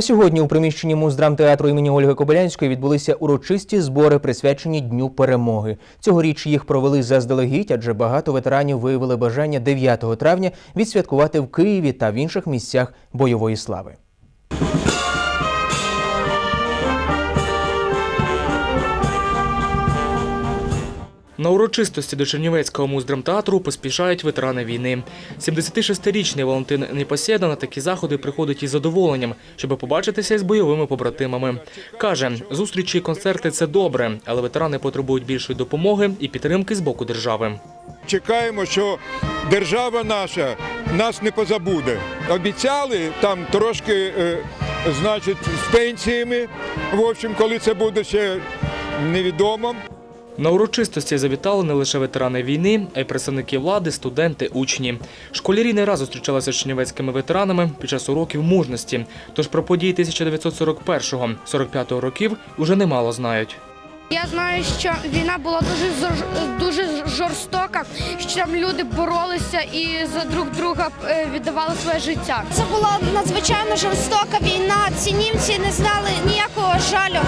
Сьогодні у приміщенні муздрамтеатру імені Ольги Кобилянської відбулися урочисті збори, присвячені Дню перемоги. Цьогоріч їх провели заздалегідь, адже багато ветеранів виявили бажання 9 травня відсвяткувати в Києві та в інших місцях бойової слави. На урочистості до Чернівецького муздрамтеатру поспішають ветерани війни. 76-річний Валентин Непосєда на такі заходи приходить із задоволенням, щоб побачитися із бойовими побратимами. Каже, зустрічі і концерти це добре, але ветерани потребують більшої допомоги і підтримки з боку держави. Чекаємо, що держава наша нас не позабуде. Обіцяли там трошки, е, значить, з пенсіями. В общем, коли це буде ще невідомо. На урочистості завітали не лише ветерани війни, а й представники влади, студенти, учні. Школярі не раз зустрічалися з чернівецькими ветеранами під час уроків мужності. Тож про події 1941-45 років уже немало знають. Я знаю, що війна була дуже дуже жорстока, що там люди боролися і за друг друга е, віддавали своє життя. Це була надзвичайно жорстока війна. Ці німці не знали ніякого жалю.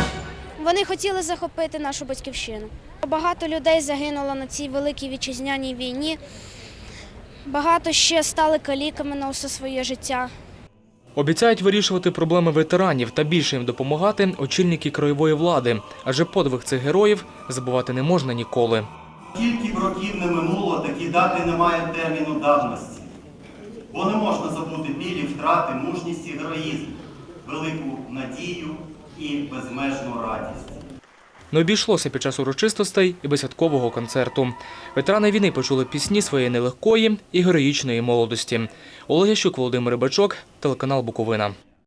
Вони хотіли захопити нашу батьківщину. Багато людей загинуло на цій великій вітчизняній війні. Багато ще стали каліками на усе своє життя. Обіцяють вирішувати проблеми ветеранів та більше їм допомагати очільники краєвої влади, адже подвиг цих героїв забувати не можна ніколи. Скільки б років не минуло, такі дати не мають терміну давності. Бо не можна забути білі втрати, мужність і героїзм, велику надію і безмежну радість. Не обійшлося під час урочистостей і безсвяткового концерту. Ветерани війни почули пісні своєї нелегкої і героїчної молодості. Олег Ящук, Володимир Рибачок, телеканал Буковина.